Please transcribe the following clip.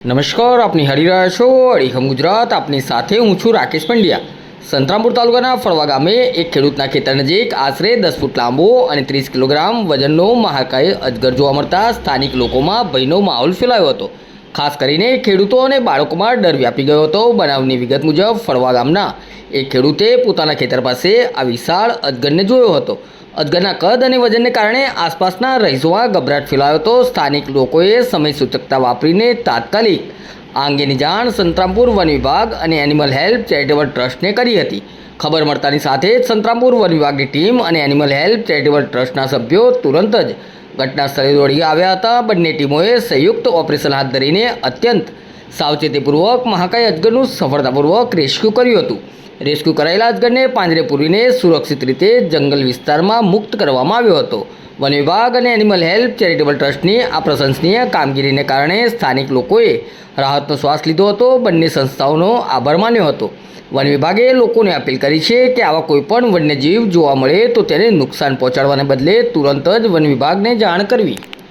નમસ્કાર, આપની હરી રહ્યા છો અડીખમ ગુજરાત. આપની સાથે હું છું રાકેશ પંડ્યા. સંતરામપુર તાલુકાના ફળવા ગામે એક ખેડૂતના ખેતર નજીક આશરે દસ ફૂટ લાંબો અને ત્રીસ કિલોગ્રામ વજનનો મહાકાય અજગર જોવા મળતા સ્થાનિક લોકોમાં ભયનો માહોલ ફેલાયો હતો. ખાસ કરીને ખેડૂતો અને બાળકોમાં ડર વ્યાપી ગયો હતો. બનાવની વિગત મુજબ ફળવા ગામના એક ખેડૂતે પોતાના ખેતર પાસે આ વિશાળ અજગરને જોયો હતો. અજગરના કદ અને વજનને કારણે આસપાસના રહીશોમાં ગભરાટ ફેલાયો હતો. સ્થાનિક લોકોએ સમય સૂચકતા વાપરીને તાત્કાલિક આ અંગેની જાણ સંતરામપુર વન વિભાગ અને એનિમલ હેલ્પ ચેરિટેબલ ટ્રસ્ટને કરી હતી. ખબર મળતાની સાથે જ સંતરામપુર વન વિભાગની ટીમ અને એનિમલ હેલ્પ ચેરિટેબલ ટ્રસ્ટના સભ્યો તુરંત જ ઘટના સ્થળે દોડી આવ્યા હતા. બંને ટીમોએ સંયુક્ત ઓપરેશન હાથ ધરીને અત્યંત સાવચેતીપૂર્વક મહાકાય અજગરનું સફળતાપૂર્વક રેસ્ક્યુ કર્યું હતું. રેસ્ક્યુ કરાયેલા અજગરને પાંજરે પૂરીને સુરક્ષિત રીતે જંગલ વિસ્તારમાં મુક્ત કરવામાં આવ્યો હતો. વન વિભાગ અને એનિમલ હેલ્પ ચેરિટેબલ ટ્રસ્ટની આ પ્રશંસનીય કામગીરીને કારણે સ્થાનિક લોકોએ રાહતનો શ્વાસ લીધો હતો. બંને સંસ્થાઓનો આભાર માન્યો હતો. વન વિભાગે લોકોને અપીલ કરી છે કે આવા કોઈપણ વન્યજીવ જોવા મળે તો તેને નુકસાન પહોંચાડવાને બદલે તુરંત જ વન વિભાગને જાણ કરવી.